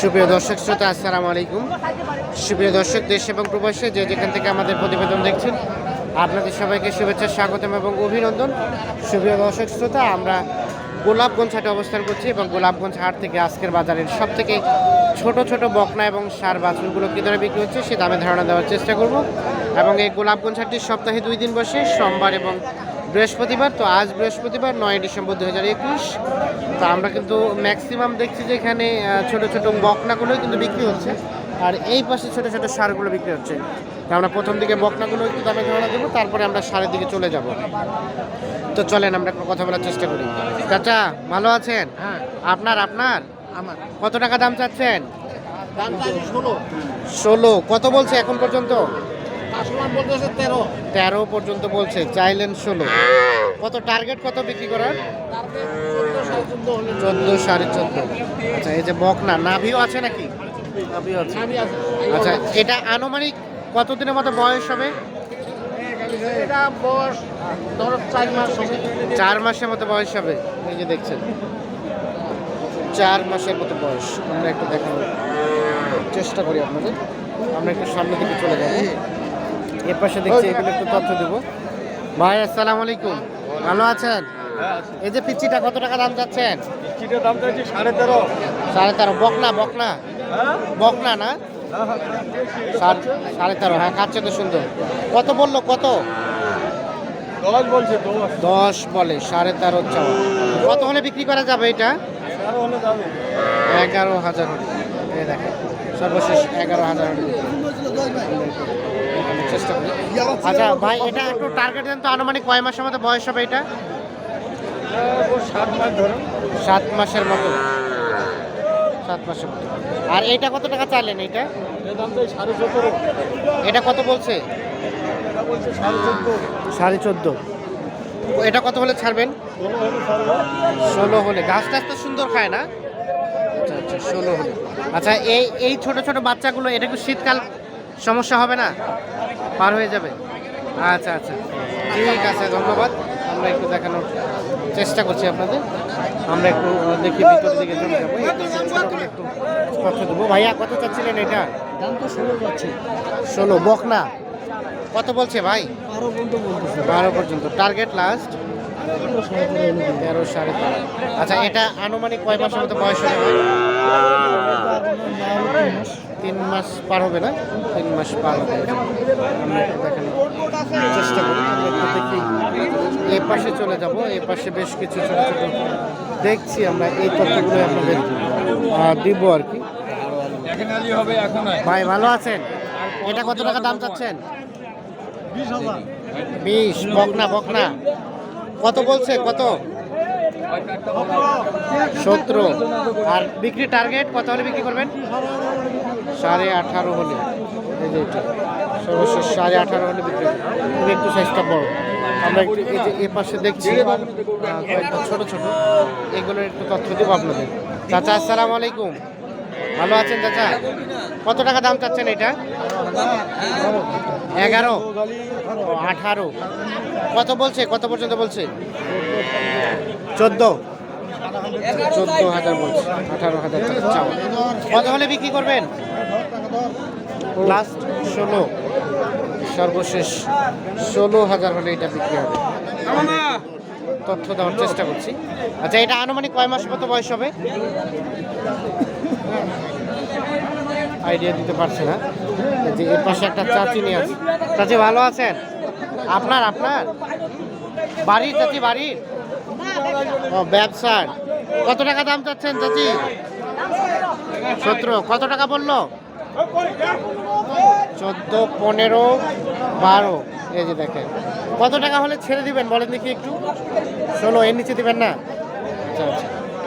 সুপ্রিয় দর্শক শ্রোতা, আসসালামু আলাইকুম। সুপ্রিয় দর্শক, দেশ এবং প্রবাসে যে যেখান থেকে আমাদের প্রতিবেদন দেখছেন, আপনাদের সবাইকে শুভেচ্ছা, স্বাগতম এবং অভিনন্দন। সুপ্রিয় দর্শক শ্রোতা, আমরা গোলাপগঞ্জ হাটে অবস্থান করছি এবং গোলাপগঞ্জ হাট থেকে আজকের বাজারের সব থেকে ছোট ছোট বকনা এবং সার বাছুরগুলো কী দরে বিক্রি হচ্ছে, সে দামে ধারণা দেওয়ার চেষ্টা করব। এবং এই গোলাপগঞ্জ হাটটি সপ্তাহে দুই দিন বসে, সোমবার এবং বৃহস্পতিবার তো আজ বৃহস্পতিবার নয় ডিসেম্বর দু হাজার একুশ। তো আমরা কিন্তু ম্যাক্সিমাম দেখছি যে এখানে ছোটো ছোটো বকনাগুলোই কিন্তু বিক্রি হচ্ছে। আর এই পাশে ছোট ছোট সারগুলো বিক্রি হচ্ছে। তো আমরা প্রথম দিকে বকনাগুলো একটু দামে ধারণা দেবো তারপরে আমরা সারের দিকে চলে যাব। তো চলেন আমরা একটু কথা বলার চেষ্টা করি। চাচা ভালো আছেন? হ্যাঁ। আপনার আপনার? আমার। কত টাকা দাম চাচ্ছেন? ষোলো। ষোলো। কত বলছে এখন পর্যন্ত? তেরো। তেরো পর্যন্ত বলছে চাইলেন ষোলো। কত টার্গেট কত বিক্রি করার? চোদ্দ সাড়ে চোদ্দ। আচ্ছা এই যে বকনা নাভিও আছে নাকি? নাভিও আছে। আমি আছে। আচ্ছা এটা আনুমানিক কতদিনের মতো বয়স হবে? এটা বয়স ধরো চার মাস হবে। চার মাসের মতো বয়স হবে এই যে দেখছেন। চার মাসের মতো বয়স আমরা একটু দেখানোর চেষ্টা করি আপনাদের। আমরা একটু সামনে দিকে চলে যাব। এর পাশে দেখছি এগুলো একটু তথ্য দেবো। ভাই আসসালামু আলাইকুম। ভালো আছেন? এই যে পিচ্ছিটা কত টাকা দাম যাচ্ছেন চিটের দাম চাইছি সাড়ে তেরো। সাড়ে তেরো। বকনা বকনা? হ্যাঁ? বকনা না? সাড়ে সাড়ে তেরো হ্যাঁ কাচ্ছে তো সুন্দর। কত বলল কত? দশ বলছে দশ। বলে সাড়ে তেরো চাওয়া। কত হলে বিক্রি করা যাবে এটা? এগারো হাজার হলে। এই দেখেন সর্বশেষ এগারো হাজার হলে। চেষ্টা করি আচ্ছা ভাই, এটা একটু টার্গেট দেন তো, আনুমানিক কয় মাসের মতো বয়স হবে এটা? সাত মাস ধরো সাত মাসের মতো। সাত মাসের মতো। আর এইটা কত টাকা চাইলেন সতেরো এটা কত বলছে? সাড়ে চোদ্দ। এটা কত হলে ছাড়বেন? ষোলো হলে। গাছ টাছ তো সুন্দর খায় না? আচ্ছা আচ্ছা ষোলো হলে। আচ্ছা এই এই ছোট ছোট বাচ্চাগুলো, এটা কি শীতকাল সমস্যা হবে না? পার হয়ে যাবে? আচ্ছা আচ্ছা। ঠিক আছে ধন্যবাদ। আমরা একটু দেখানোর চেষ্টা করছি আপনাদের। আমরা একটু দেখি ভিতর দিকে চলে যাব। একটু তথ্য দেবো। ভাইয়া কত চাচ্ছিলেন এটা? দাম তো ষোলো যাচ্ছে। ষোলো বকনা। কত বলছে ভাই? বারো পর্যন্ত বারো পর্যন্ত। টার্গেট লাস্ট তেরো সাড়ে তেরো। আচ্ছা এটা আনুমানিক কয় মাসের মতো বয়স হবে? তিন মাস পার হবে না? তিন মাস পার হবে। দেখানোর চেষ্টা করি দেখি। এই পাশে চলে যাব এই পাশে বেশ কিছু ছোট ছোট দেখছি আমরা এই তথ্যগুলো আপনাদের দিব আর কি। হবে ভাই ভালো আছেন? এটা কত টাকা দাম চাচ্ছেন? বিশ বকনা বকনা। কত বলছে? কত? সতেরো। আর বিক্রি টার্গেট কত হলে বিক্রি করবেন? সাড়ে আঠারো হলে। এই যে সর্বশেষ সাড়ে আঠারো হলে বিক্রি একটু সাইজটা বড়। আমরা এই যে এ পাশে দেখছি কয়েকটা ছোট ছোট। এগুলোর একটু তথ্য দেবো আপনাদের। চাচা, আসসালামু আলাইকুম। ভালো আছেন চাচা? কত টাকা দাম চাচ্ছেন এটা? এগারো। আঠারো। কত বলছে? কত পর্যন্ত বলছে? চোদ্দ। চোদ্দ হাজার বলছে আঠারো হাজার চাওয়া। কত হলে বিক্রি করবেন? লাস্ট ষোলো। সর্বশেষ ষোলো হাজার হলে এটা বিক্রি হবে। তথ্য দেওয়ার চেষ্টা করছি। আচ্ছা এটা আনুমানিক কয় মাস মতো বয়স হবে? আইডিয়া দিতে পারছে না। যে এর পাশে একটা চাচি নিয়ে আছে। চাচি ভালো আছেন? আপনার আপনার? বাড়ির চাচি, বাড়ির? ও, ব্যবসার। কত টাকা দাম চাচ্ছেন চাচি? সতেরো। কত টাকা বলল? চোদ্দ, পনেরো, বারো। এই যে দেখেন। কত টাকা হলে ছেড়ে দিবেন? বলেন দেখি একটু। ষোলো, এর নিচে দিবেন না? আচ্ছা আচ্ছা।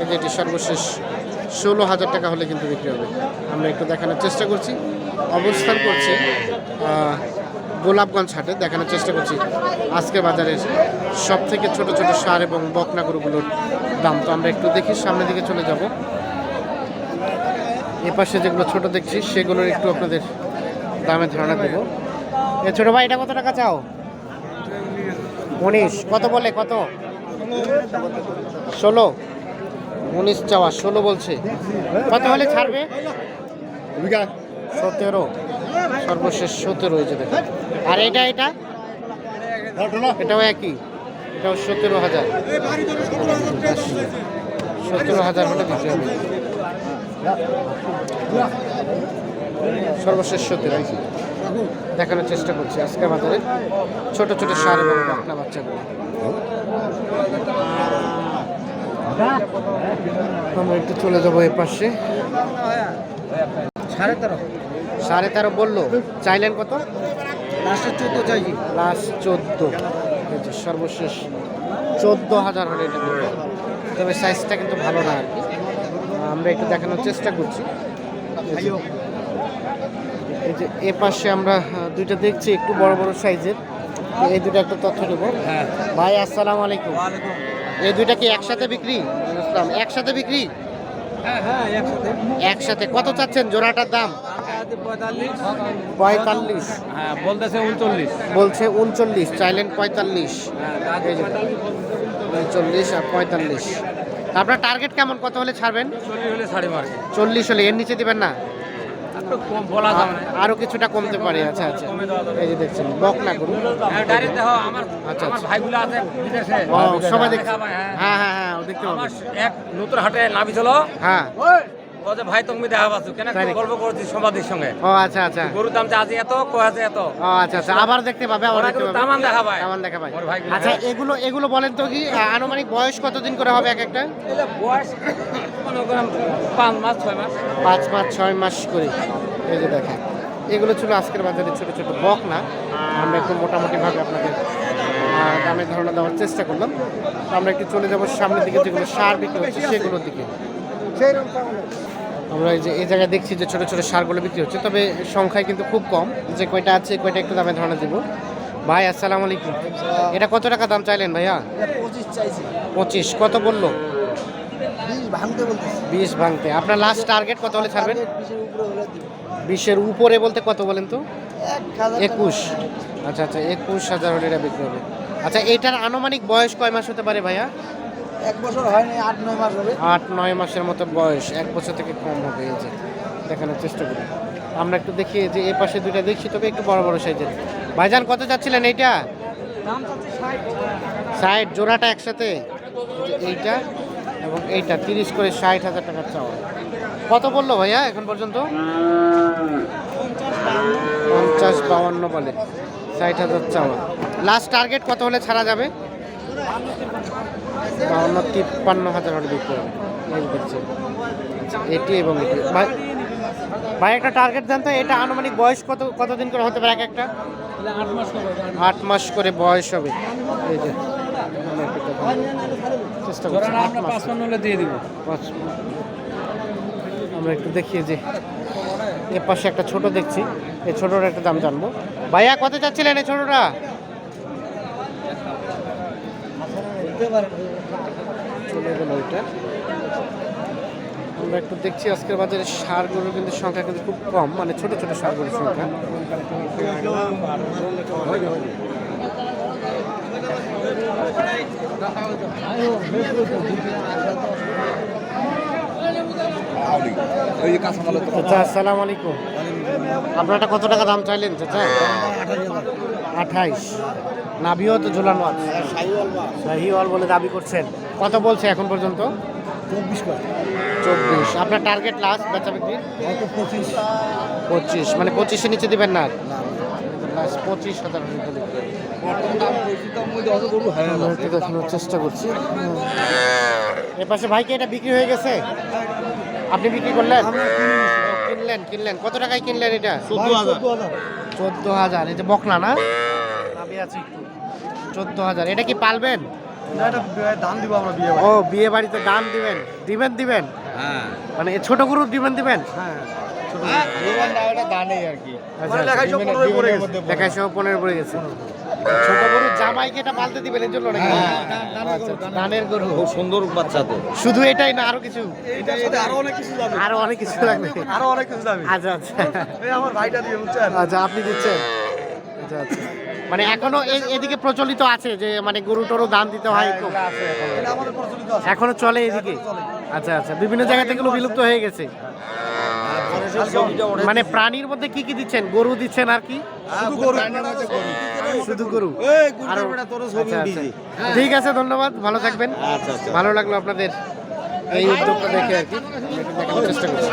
এই যে এটি সর্বশেষ ষোলো হাজার টাকা হলে কিন্তু বিক্রি হবে। আমরা একটু দেখানোর চেষ্টা করছি। অবস্থান করছি গোলাপগঞ্জ হাটে দেখানোর চেষ্টা করছি আজকে বাজারের সব থেকে ছোট ছোট সার এবং বকনা গরুগুলোর দাম। তো আমরা একটু দেখি সামনের দিকে চলে যাব। এ পাশে যেগুলো ছোট দেখছি সেগুলোর একটু আপনাদের দামে ধারণা দেবো। এ ছোট ভাই এটা কত টাকা চাও? উনিশ কত বলে কত? ষোলো। উনিশ চাওয়া ষোলো বলছে। কত হলে ছাড়বে? সতেরো। সর্বশেষ সতেরো হয়েছে দেখো। আর এটা এটা? এটাও একই। এটাও সতেরো হাজার। সতেরো হাজার হলে দিতে হবে। সর্বশেষ সতেরো দেখানোর চেষ্টা করছি আজকে বাজারে। ছোট ছোট সার এবং বাকনা বাচ্চাগুলো। আমরা একটু চলে যাব এ পাশে সাড়ে তেরো। সাড়ে তেরো বলল। চাইলেন কত? লাস্টে চোদ্দ চাইছি। লাস্ট চোদ্দ। সর্বশেষ চোদ্দ হাজার হলে এটা তবে সাইজটা কিন্তু ভালো না আর কি। আমরা একটু দেখানোর চেষ্টা করছি। এই যে- এ পাশে আমরা দুইটা দেখছি একটু বড় বড় সাইজের এই দুটো একটা তথ্য নেব ভাই আসসালামু আলাইকুম। এই দুইটা কি একসাথে বিক্রি? একসাথে বিক্রি? হ্যাঁ হ্যাঁ একসাথে। একসাথে। কত চাচ্ছেন? জোড়াটার দাম? পঁয়তাল্লিশ। হ্যাঁ বলতেছে উনচল্লিশ। বলছে উনচল্লিশ চাইলেন পঁয়তাল্লিশ। এই উনচল্লিশ আর পঁয়তাল্লিশ। আপনার টার্গেট কেমন? কত হলে ছাড়বেন? চল্লিশ হলে এর নিচে দিবেন না? আরও কিছুটা কমতে পারে আচ্ছা আচ্ছা। এই যে দেখছেন বক না করুন। আমার আচ্ছা, আচ্ছা। সবাই দেখছে। হ্যাঁ। হ্যাঁ হ্যাঁ হ্যাঁ দেখতে পাবেন। এক নতুন হাটে নাবি ছিল হ্যাঁ বলছে ভাই তুমি দেখা পাচ্ছ কেন গল্প করছি সমাধির সঙ্গে? ও আচ্ছা আচ্ছা। গরুর দাম আজ এত এত? ও আচ্ছা আচ্ছা আবার দেখতে পাবে আবার ওরা দেখতে পাবে। তামান দেখা তামান আচ্ছা। এগুলো এগুলো বলেন তো কি আনুমানিক বয়স কতদিন করে হবে এক একটা? বয়স পাঁচ মাস ছয় মাস। পাঁচ মাস ছয় মাস করে। এই যে দেখেন এগুলো ছিল আজকের বাজারে ছোট ছোট বক না। আমরা একটু মোটামুটিভাবে আপনাদের দামের ধারণা দেওয়ার চেষ্টা করলাম। আমরা একটু চলে যাব সামনের দিকে যেগুলো সার বিক্রি হচ্ছে সেগুলোর দিকে। আমরা এই যে এই জায়গায় দেখছি যে ছোটো ছোটো সারগুলো বিক্রি হচ্ছে তবে সংখ্যায় কিন্তু খুব কম। যে কয়টা আছে কয়টা একটু দামের ধারণা দেবো। ভাই আসসালামু আলাইকুম। এটা কত টাকা দাম চাইলেন ভাইয়া? পঁচিশ কত বলল? বিশ ভাঙতে আপনার লাস্ট টার্গেট কত হলে ছাড়বেন? বিশের উপরে বলতে কত বলেন তো? একুশ। আচ্ছা আচ্ছা একুশ হাজার হলে এটা বিক্রি হবে। আচ্ছা এটার আনুমানিক বয়স কয় মাস হতে পারে ভাইয়া? এক বছর হয়নি আট নয় মাস হবে। আট নয় মাসের মতো বয়স এক বছর থেকে কম হবে এই যে দেখানোর চেষ্টা করি। আমরা একটু দেখি যে এই পাশে দুইটা দেখছি তবে একটু বড় বড় সাইজের। ভাইজান কত চাচ্ছিলেন এইটা? ষাট। জোড়াটা একসাথে? এইটা এবং এইটা তিরিশ করে ষাট হাজার টাকার চাওয়া। কত বলল ভাইয়া এখন পর্যন্ত? পঞ্চাশ বাউান্ন বলে ষাট হাজার চাওয়া। লাস্ট টার্গেট কত হলে ছাড়া যাবে? বাউন্ন তিপ্পান্ন হাজার হলে বিক্রি হবে। এই আচ্ছা, এটি এবং এটি। ভাই ভাই একটা টার্গেট দেন তো এটা আনুমানিক বয়স কত কতদিন করে হতে পারে এক একটা? আট মাস করে বয়স হবে। এই যে আমরা একটু দেখানোর চেষ্টা করছি আমরা একটু দেখি যে এর পাশে একটা ছোট দেখছি। এই ছোটটার একটা দাম জানব। ভাইয়া কত চাচ্ছিলেন এই ছোটটা? চলে গেল ওইটা আমরা একটু দেখছি আজকের বাজারে সার সারগুলোর কিন্তু সংখ্যা কিন্তু খুব কম মানে ছোট ছোট সার সারগুলোর সংখ্যা। চাচা আসসালামু আলাইকুম। আপনারটা কত টাকা দাম চাইলেন চাচা? আঠাইশ। নাভিও তো ঝুলানো আছে। শাহিওয়াল বলে দাবি করছেন। কত বলছে এখন পর্যন্ত? চব্বিশ চব্বিশ। আপনার টার্গেট লাস্ট বেচা বিক্রি পঁচিশ। পঁচিশ। মানে পঁচিশের নিচে দিবেন না? পঁচিশ হাজার দেখানোর চেষ্টা করছি। এ পাশে ভাইকে এটা বিক্রি হয়ে গেছে? আপনি বিক্রি করলেন? কিনলেন কিনলেন। কত টাকায় কিনলেন এটা? চোদ্দ হাজার। এই যে বকনা না? আছে চোদ্দ হাজার। এটা কি পালবেন? দাম দিব বিয়ে ও বিয়ে বাড়িতে দান দিবেন। দিবেন দিবেন? হ্যাঁ। মানে এই ছোট গরুর দিবেন দিবেন? হ্যাঁ। আর কি। আচ্ছা। লেখায় সব পনেরো পড়ে গেছে। ছোট গরু জামাইকে এটা পালতে দিবেন এর জন্য নাকি? আচ্ছা, গরু খুব সুন্দর বাচ্চা তো। শুধু এটাই না আরও কিছু? এইটার সাথে আরও অনেক কিছু যাবে। আরও অনেক কিছু লাগবে। আরও অনেক কিছু যাবে। আচ্ছা আচ্ছা। এই আমার ভাইটা দিয়ে বুঝছেন? আচ্ছা আপনি দিচ্ছেন? আচ্ছা আচ্ছা। মানে এখনও এদিকে প্রচলিত আছে যে মানে গরু টরু দান দিতে হয় আছে এখনও। চলে এদিকে? আচ্ছা আচ্ছা। বিভিন্ন জায়গা থেকে বিলুপ্ত হয়ে গেছে। মানে প্রাণীর মধ্যে কি কি দিচ্ছেন? গরু দিচ্ছেন আর কি? গরু। শুধু গরু আচ্ছা, আচ্ছা। ঠিক আছে ধন্যবাদ ভালো থাকবেন। আচ্ছা ভালো লাগল আপনাদের এই উদ্যোগটা দেখে আর কি। দেখানোর চেষ্টা করছি।